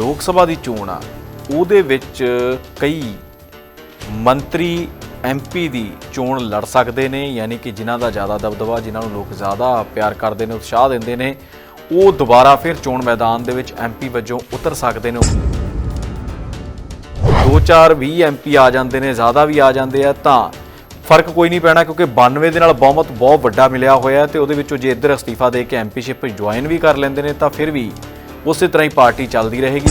ਲੋਕ ਸਭਾ ਦੀ ਚੋਣ ਆ, ਉਹਦੇ ਵਿੱਚ ਕਈ ਮੰਤਰੀ ਐਮਪੀ ਦੀ ਚੋਣ ਲੜ ਸਕਦੇ ਨੇ, ਯਾਨੀ ਕਿ ਜਿਨ੍ਹਾਂ ਦਾ ਜ਼ਿਆਦਾ ਦਬਦਬਾ, ਜਿਨ੍ਹਾਂ ਨੂੰ ਲੋਕ ਜ਼ਿਆਦਾ ਪਿਆਰ ਕਰਦੇ ਨੇ, ਉਤਸ਼ਾਹ ਦਿੰਦੇ ਨੇ, ਉਹ ਦੁਬਾਰਾ ਫਿਰ ਚੋਣ ਮੈਦਾਨ ਦੇ ਵਿੱਚ ਐਮਪੀ ਵਜੋਂ ਉਤਰ ਸਕਦੇ ਨੇ। 2-4 20 ਐਮਪੀ ਆ ਜਾਂਦੇ ਨੇ, ਜ਼ਿਆਦਾ ਵੀ ਆ ਜਾਂਦੇ ਆ, ਤਾਂ ਫ਼ਰਕ ਕੋਈ ਨਹੀਂ ਪੈਣਾ, ਕਿਉਂਕਿ 92 ਦੇ ਨਾਲ ਬਹੁਮਤ ਬਹੁਤ ਵੱਡਾ ਮਿਲਿਆ ਹੋਇਆ ਹੈ ਤੇ ਉਹਦੇ ਵਿੱਚੋਂ ਜੇ ਇੱਧਰ ਅਸਤੀਫਾ ਦੇ ਕੇ ਐਮਪੀਸ਼ਿਪ ਜੁਆਇਨ ਵੀ ਕਰ ਲੈਂਦੇ ਨੇ, ਤਾਂ ਫਿਰ ਵੀ ਉਸੇ ਤਰ੍ਹਾਂ ਹੀ ਪਾਰਟੀ ਚੱਲਦੀ ਰਹੇਗੀ।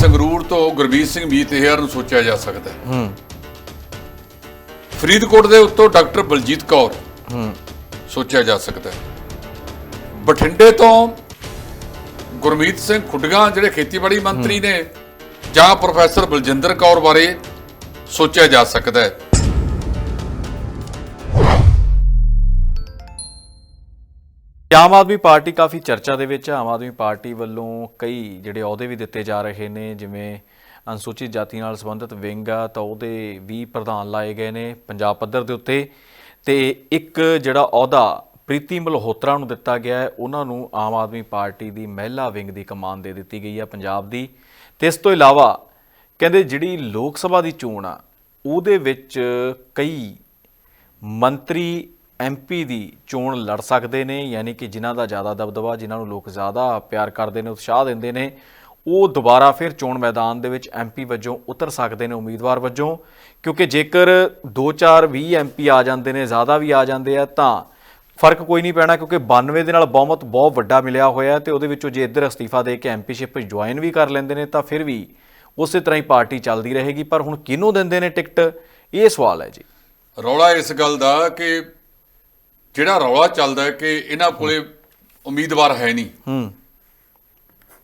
ਸੰਗਰੂਰ ਤੋਂ ਗੁਰਬੀਰ ਸਿੰਘ ਮੀਤਹਿਰ ਨੂੰ ਸੋਚਿਆ ਜਾ ਸਕਦਾ ਹੈ। ਹੂੰ। ਫਰੀਦਕੋਟ ਦੇ ਉੱਤੋਂ ਡਾਕਟਰ ਬਲਜੀਤ ਕੌਰ ਹੂੰ। ਸੋਚਿਆ ਜਾ ਸਕਦਾ ਹੈ। ਬਠਿੰਡੇ ਤੋਂ ਗੁਰਮੀਤ ਸਿੰਘ ਖੁੱਡਗਾ ਜਿਹੜੇ ਖੇਤੀਬਾੜੀ ਮੰਤਰੀ ਨੇ ਜਾਂ ਪ੍ਰੋਫੈਸਰ ਬਲਜਿੰਦਰ ਕੌਰ ਬਾਰੇ ਸੋਚਿਆ ਜਾ ਸਕਦਾ ਹੈ। ਆਮ ਆਦਮੀ ਪਾਰਟੀ ਕਾਫੀ ਚਰਚਾ ਦੇ ਵਿੱਚ ਹੈ। ਆਮ ਆਦਮੀ ਪਾਰਟੀ ਵੱਲੋਂ ਕਈ ਜਿਹੜੇ ਅਹੁਦੇ ਵੀ ਦਿੱਤੇ ਜਾ ਰਹੇ ਨੇ, ਜਿਵੇਂ ਅਨੁਸੂਚਿਤ ਜਾਤੀ ਨਾਲ ਸੰਬੰਧਿਤ ਵਿੰਗ ਆ, ਤਾਂ ਉਹਦੇ ਵੀ ਪ੍ਰਧਾਨ ਲਾਏ ਗਏ ਨੇ ਪੰਜਾਬ ਪੱਧਰ ਦੇ ਉੱਤੇ। ਤੇ ਇੱਕ ਜਿਹੜਾ ਅਹੁਦਾ ਪ੍ਰੀਤੀ ਮਲਹੋਤਰਾ ਨੂੰ ਦਿੱਤਾ ਗਿਆ ਹੈ, ਉਹਨਾਂ ਨੂੰ ਆਮ ਆਦਮੀ ਪਾਰਟੀ ਦੀ ਮਹਿਲਾ ਵਿੰਗ ਦੀ ਕਮਾਨ ਦੇ ਦਿੱਤੀ ਗਈ ਹੈ ਪੰਜਾਬ ਦੀ। ਤੇ ਇਸ ਤੋਂ ਇਲਾਵਾ ਕਹਿੰਦੇ ਜਿਹੜੀ ਲੋਕ ਸਭਾ ਦੀ ਚੋਣ ਆ, ਉਹਦੇ ਵਿੱਚ ਕਈ ਮੰਤਰੀ ਐਮਪੀ ਦੀ ਚੋਣ ਲੜ ਸਕਦੇ ਨੇ, ਯਾਨੀ ਕਿ ਜਿਨ੍ਹਾਂ ਦਾ ਜ਼ਿਆਦਾ ਦਬਦਬਾ, ਜਿਨ੍ਹਾਂ ਨੂੰ ਲੋਕ ਜ਼ਿਆਦਾ ਪਿਆਰ ਕਰਦੇ ਨੇ, ਉਤਸ਼ਾਹ ਦਿੰਦੇ ਨੇ, ਉਹ ਦੁਬਾਰਾ ਫਿਰ ਚੋਣ ਮੈਦਾਨ ਦੇ ਵਿੱਚ ਐਮਪੀ ਵਜੋਂ ਉਤਰ ਸਕਦੇ ਨੇ ਉਮੀਦਵਾਰ ਵਜੋਂ। ਕਿਉਂਕਿ ਜੇਕਰ 2-4 20 ਐਮਪੀ ਆ ਜਾਂਦੇ ਨੇ, ਜ਼ਿਆਦਾ ਵੀ ਆ ਜਾਂਦੇ ਆ, ਤਾਂ ਫ਼ਰਕ ਕੋਈ ਨਹੀਂ ਪੈਣਾ, ਕਿਉਂਕਿ 92 ਦੇ ਨਾਲ ਬਹੁਮਤ ਬਹੁਤ ਵੱਡਾ ਮਿਲਿਆ ਹੋਇਆ ਹੈ ਤੇ ਉਹਦੇ ਵਿੱਚੋਂ ਜੇ ਇੱਧਰ ਅਸਤੀਫਾ ਦੇ ਕੇ ਐਮਪੀਸ਼ਿਪ ਜੁਆਇਨ ਵੀ ਕਰ ਲੈਂਦੇ ਨੇ, ਤਾਂ ਫਿਰ ਵੀ ਉਸੇ ਤਰ੍ਹਾਂ ਹੀ ਪਾਰਟੀ ਚੱਲਦੀ ਰਹੇਗੀ। ਪਰ ਹੁਣ ਕਿਹਨੂੰ ਦਿੰਦੇ ਨੇ ਟਿਕਟ? ਇਹ ਸਵਾਲ ਹੈ ਜੀ। ਰੌਲਾ ਇਸ ਗੱਲ ਦਾ ਕਿ ਜਿਹੜਾ ਰੌਲਾ ਚੱਲਦਾ ਹੈ ਕਿ ਇਹਨਾਂ ਕੋਲੇ ਉਮੀਦਵਾਰ ਹੈ ਨਹੀਂ। ਹੂੰ।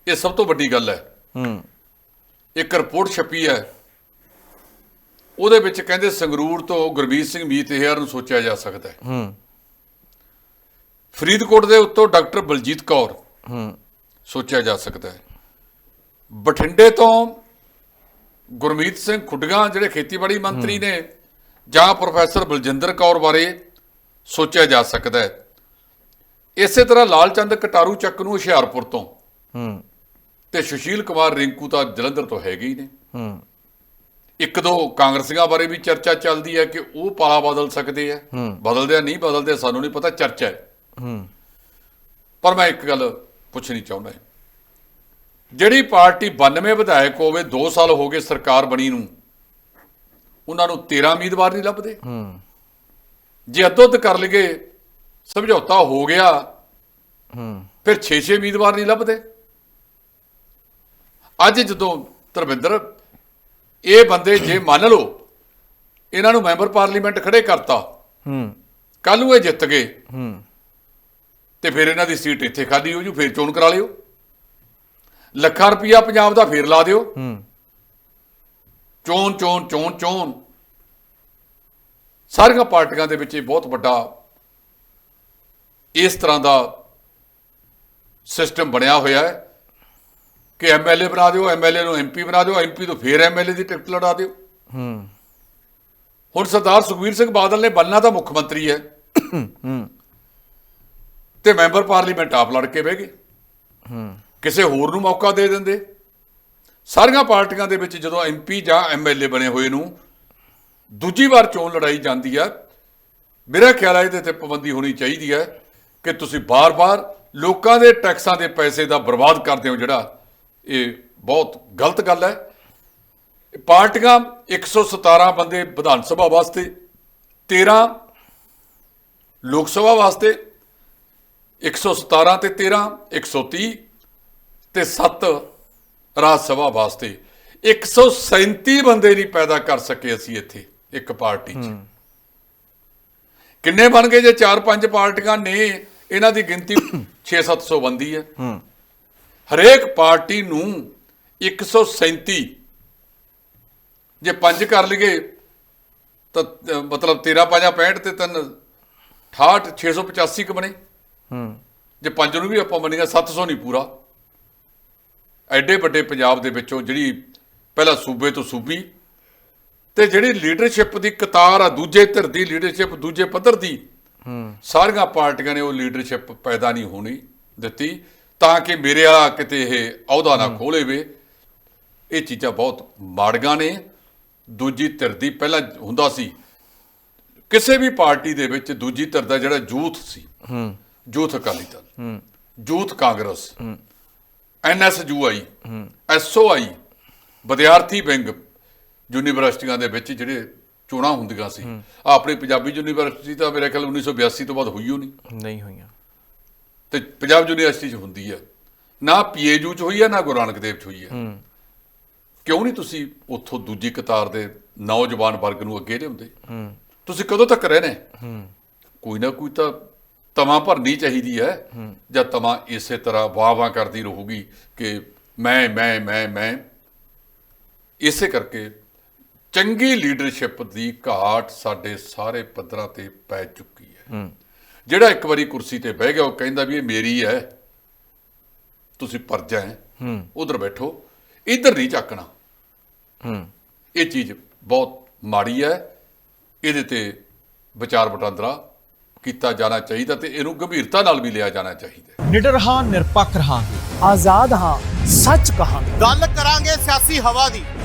ਇਹ ਸਭ ਤੋਂ ਵੱਡੀ ਗੱਲ ਹੈ। ਹੂੰ। ਇੱਕ ਰਿਪੋਰਟ ਛਪੀ ਹੈ। ਉਹਦੇ ਵਿੱਚ ਕਹਿੰਦੇ ਸੰਗਰੂਰ ਤੋਂ ਗੁਰਬੀਰ ਸਿੰਘ ਮੀਤਹਿਰ ਨੂੰ ਸੋਚਿਆ ਜਾ ਸਕਦਾ ਹੈ। ਹੂੰ। ਫਰੀਦਕੋਟ ਦੇ ਉੱਤੋਂ ਡਾਕਟਰ ਬਲਜੀਤ ਕੌਰ ਹੂੰ। ਸੋਚਿਆ ਜਾ ਸਕਦਾ ਹੈ। ਬਠਿੰਡੇ ਤੋਂ ਗੁਰਮੀਤ ਸਿੰਘ ਖੁੱਡਗਾ ਜਿਹੜੇ ਖੇਤੀਬਾੜੀ ਮੰਤਰੀ ਨੇ ਜਾਂ ਪ੍ਰੋਫੈਸਰ ਬਲਜਿੰਦਰ ਕੌਰ ਬਾਰੇ ਸੋਚਿਆ ਜਾ ਸਕਦਾ ਹੈ। ਇਸੇ ਤਰ੍ਹਾਂ ਲਾਲਚੰਦ ਕਟਾਰੂ ਚੱਕ ਨੂੰ ਹੁਸ਼ਿਆਰਪੁਰ ਤੋਂ। ਹੂੰ। ਤੇ ਸੁਸ਼ੀਲ ਕੁਮਾਰ ਰਿੰਕੂ ਤਾਂ ਜਲੰਧਰ ਤੋਂ ਹੈਗੇ ਹੀ ਨੇ। ਹੂੰ। ਇੱਕ ਦੋ ਕਾਂਗਰਸੀਆਂ ਬਾਰੇ ਵੀ ਚਰਚਾ ਚੱਲਦੀ ਹੈ ਕਿ ਉਹ ਪਾਲਾ ਬਦਲ ਸਕਦੇ ਆ ਬਦਲਦੇ ਆ ਨਹੀਂ ਬਦਲਦੇ ਸਾਨੂੰ ਨਹੀਂ ਪਤਾ ਚਰਚਾ ਹੈ। ਹੂੰ। ਪਰ ਮੈਂ ਇੱਕ ਗੱਲ ਪੁੱਛਣੀ ਚਾਹੁੰਦਾ ਹਾਂ। ਜਿਹੜੀ ਪਾਰਟੀ 92 ਵਿਧਾਇਕ ਹੋਵੇ 2 ਸਾਲ ਹੋ ਗਏ ਸਰਕਾਰ ਬਣੀ ਨੂੰ ਉਹਨਾਂ ਨੂੰ 13 ਉਮੀਦਵਾਰ ਨਹੀਂ ਲੱਭਦੇ। ਹੂੰ। ਜੇ ਅੱਧੋ-ਅੱਧ ਕਰ ਲਈਏ ਸਮਝੌਤਾ ਹੋ ਗਿਆ ਹੂੰ। ਫਿਰ 6-6 ਉਮੀਦਵਾਰ ਨਹੀਂ ਲੱਭਦੇ। ਅੱਜ ਜਦੋਂ ਧਰਮਿੰਦਰ ਇਹ ਬੰਦੇ ਜੇ ਮੰਨ ਲਓ ਇਹਨਾਂ ਨੂੰ ਮੈਂਬਰ ਪਾਰਲੀਮੈਂਟ ਖੜੇ ਕਰਤਾ ਹੂੰ। ਕੱਲ ਨੂੰ ਇਹ ਜਿੱਤ ਗਏ ਹੂੰ। ਤੇ ਫਿਰ ਇਹਨਾਂ ਦੀ ਸੀਟ ਇੱਥੇ ਖਾਲੀ ਹੋ ਜੂ ਫਿਰ ਚੋਣ ਕਰਾ ਲਿਓ। ਲੱਖਾਂ ਰੁਪਈਆ ਪੰਜਾਬ ਦਾ ਫੇਰ ਲਾ ਦਿਓ। ਹੂੰ। ਚੋਣ ਚੋਣ ਚੋਣ ਚੋਣ। ਸਾਰੀਆਂ ਪਾਰਟੀਆਂ ਦੇ ਵਿੱਚ ਇਹ ਬਹੁਤ ਵੱਡਾ ਇਸ ਤਰ੍ਹਾਂ ਦਾ ਸਿਸਟਮ ਬਣਿਆ ਹੋਇਆ ਹੈ ਕਿ ਐਮਐਲਏ ਬਣਾ ਦਿਓ ਐਮਐਲਏ ਨੂੰ ਐਮਪੀ ਬਣਾ ਦਿਓ ਐਮਪੀ ਤੋਂ ਫੇਰ ਐਮਐਲਏ ਦੀ ਟਿਕਟ ਲੜਾ ਦਿਓ। ਹੂੰ। ਹੁਣ ਸਰਦਾਰ ਸੁਖਬੀਰ ਸਿੰਘ ਬਾਦਲ ਨੇ ਬੰਨਾ ਤਾਂ ਮੁੱਖ ਮੰਤਰੀ ਹੈ। ਹੂੰ। ਤੇ ਮੈਂਬਰ ਪਾਰਲੀਮੈਂਟ ਆਪ ਲੜ ਕੇ ਬਹਿ ਗਏ। ਹੂੰ। ਕਿਸੇ ਹੋਰ ਨੂੰ ਮੌਕਾ ਦੇ ਦਿੰਦੇ। ਸਾਰੀਆਂ ਪਾਰਟੀਆਂ ਦੇ ਵਿੱਚ ਜਦੋਂ ਐਮਪੀ ਜਾਂ ਐਮਐਲਏ ਬਣੇ ਹੋਏ ਨੂੰ ਦੂਜੀ ਵਾਰ ਚੋਣ ਲੜਾਈ ਜਾਂਦੀ ਹੈ। ਮੇਰਾ ਖਿਆਲ ਹੈ ਇਹਦੇ ਤੇ ਪਾਬੰਦੀ ਹੋਣੀ ਚਾਹੀਦੀ ਹੈ ਕਿ ਤੁਸੀਂ ਬਾਰ-ਬਾਰ ਲੋਕਾਂ ਦੇ ਟੈਕਸਾਂ ਦੇ ਪੈਸੇ ਦਾ ਬਰਬਾਦ ਕਰਦੇ ਹੋ ਜਿਹੜਾ ਇਹ ਬਹੁਤ ਗਲਤ ਗੱਲ ਹੈ। ਪਾਰਟੀਆਂ 117 ਬੰਦੇ ਵਿਧਾਨ ਸਭਾ ਵਾਸਤੇ 13 ਲੋਕ ਸਭਾ ਵਾਸਤੇ 117 ਤੇ 13 130 ਤੇ 7 ਰਾਜ ਸਭਾ ਵਾਸਤੇ। 137 ਬੰਦੇ ਨਹੀਂ ਪੈਦਾ ਕਰ ਸਕੇ ਅਸੀਂ ਇੱਥੇ। ਇੱਕ ਪਾਰਟੀ 'ਚ। ਕਿੰਨੇ ਬਣ ਗਏ ਜੇ 4-5 ਪਾਰਟੀਆਂ? ਨੇ ਇਹਨਾਂ ਦੀ ਗਿਣਤੀ 6-700 ਬੰਦੀ ਹੈ। ਹਰੇਕ ਪਾਰਟੀ ਨੂੰ 137 ਜੇ ਪੰਜ ਕਰ ਲਈਏ ਤਾਂ ਮਤਲਬ 13 ਪੰਜਾ 65 ਤੇ ਤਿੰਨ 68 685 ਕ ਬਣੇ। ਹੂੰ। ਜੇ ਪੰਜ ਨੂੰ ਵੀ ਆਪਾਂ ਮੰਨੀਏ 700 ਨਹੀਂ ਪੂਰਾ। ਐਡੇ ਵੱਡੇ ਪੰਜਾਬ ਦੇ ਵਿੱਚੋਂ ਜਿਹੜੀ ਪਹਿਲਾਂ ਸੂਬੇ ਤੋਂ ਸੂਬੀ ਤੇ ਜਿਹੜੀ ਲੀਡਰਸ਼ਿਪ ਦੀ ਕਤਾਰ ਆ ਦੂਜੇ ਧਿਰ ਦੀ ਲੀਡਰਸ਼ਿਪ ਦੂਜੇ ਪੱਧਰ ਦੀ ਹੂੰ ਸਾਰੀਆਂ ਪਾਰਟੀਆਂ ਨੇ ਉਹ ਲੀਡਰਸ਼ਿਪ ਪੈਦਾ ਨਹੀਂ ਹੋਣੀ ਦਿੱਤੀ ਤਾਂ ਕਿ ਮੇਰੇ ਵਾਲਾ ਕਿਤੇ ਇਹ ਅਹੁਦਾ ਨਾ ਖੋਲੇ ਵੇ। ਇਹ ਚੀਜ਼ਾਂ ਬਹੁਤ ਮਾੜੀਆਂ ਨੇ। ਦੂਜੀ ਧਿਰ ਦੀ ਪਹਿਲਾਂ ਹੁੰਦਾ ਸੀ ਕਿਸੇ ਵੀ ਪਾਰਟੀ ਦੇ ਵਿੱਚ ਦੂਜੀ ਧਿਰ ਦਾ ਜਿਹੜਾ ਯੂਥ ਸੀ ਹੂੰ। ਯੂਥ ਅਕਾਲੀ ਦਲ ਹੂੰ। ਯੂਥ ਕਾਂਗਰਸ ਐਨਐਸਯੂਆਈ ਐਸਓਆਈ ਵਿਦਿਆਰਥੀ ਵਿੰਗ ਯੂਨੀਵਰਸਿਟੀਆਂ ਦੇ ਵਿੱਚ ਜਿਹੜੇ ਚੋਣਾਂ ਹੁੰਦੀਆਂ ਸੀ। ਆਪਣੀ ਪੰਜਾਬੀ ਯੂਨੀਵਰਸਿਟੀ ਤਾਂ ਮੇਰੇ ਖਿਆਲ 1982 ਤੋਂ ਬਾਅਦ ਹੋਈ ਓ ਨਹੀਂ ਨਹੀਂ ਹੋਈਆਂ। ਤੇ ਪੰਜਾਬ ਯੂਨੀਵਰਸਿਟੀ 'ਚ ਹੁੰਦੀ ਹੈ ਨਾ ਪੀਏਯੂ 'ਚ ਹੋਈ ਹੈ ਨਾ ਗੁਰੂ ਨਾਨਕ ਦੇਵ 'ਚ ਹੋਈ ਹੈ ਹੂੰ। ਕਿਉਂ ਨਹੀਂ ਤੁਸੀਂ ਉੱਥੋਂ ਦੂਜੀ ਕਤਾਰ ਦੇ ਨੌਜਵਾਨ ਵਰਗ ਨੂੰ ਅੱਗੇ ਲਿਆਉਂਦੇ? ਹੂੰ। ਤੁਸੀਂ ਕਦੋਂ ਤੱਕ ਰਹਿਣਾ? ਹੂੰ। ਕੋਈ ਨਾ ਕੋਈ ਤਾਂ ਤਵਾ ਭਰਨੀ ਚਾਹੀਦੀ ਹੈ। ਜਾਂ ਤਵਾ ਇਸੇ ਤਰ੍ਹਾਂ ਵਾਹ ਵਾਹ ਕਰਦੀ ਰਹੂਗੀ ਕਿ ਮੈਂ ਮੈਂ ਮੈਂ ਮੈਂ। ਇਸੇ ਕਰਕੇ ਚੰਗੀ ਲੀਡਰਸ਼ਿਪ ਦੀ ਘਾਟ ਸਾਡੇ ਸਾਰੇ ਪੱਧਰਾਂ ਤੇ ਪੈ ਚੁੱਕੀ ਹੈ। ਹੂੰ। ਜਿਹੜਾ ਇੱਕ ਵਾਰੀ ਕੁਰਸੀ ਤੇ ਬਹਿ ਗਿਆ ਉਹ ਕਹਿੰਦਾ ਵੀ ਇਹ ਮੇਰੀ ਹੈ ਤੁਸੀਂ ਪਰਜਾ ਹੈ। ਹੂੰ। ਉਧਰ ਬੈਠੋ ਇੱਧਰ ਨਹੀਂ ਝਾਕਣਾ। ਹੂੰ। ਇਹ ਚੀਜ਼ ਬਹੁਤ ਮਾੜੀ ਹੈ। ਇਹਦੇ ਤੇ ਵਿਚਾਰ ਵਟਾਂਦਰਾ ਕੀਤਾ ਜਾਣਾ ਚਾਹੀਦਾ ਤੇ ਇਹਨੂੰ ਗੰਭੀਰਤਾ ਨਾਲ ਵੀ ਲਿਆ ਜਾਣਾ ਚਾਹੀਦਾ ਨਿਡਰ ਹਾਂ ਨਿਰਪੱਖ ਰਹਾਂਗੇ। ਆਜ਼ਾਦ ਹਾਂ ਸੱਚ ਕਹਾਂਗੇ। ਗੱਲ ਕਰਾਂਗੇ ਸਿਆਸੀ ਹਵਾ ਦੀ।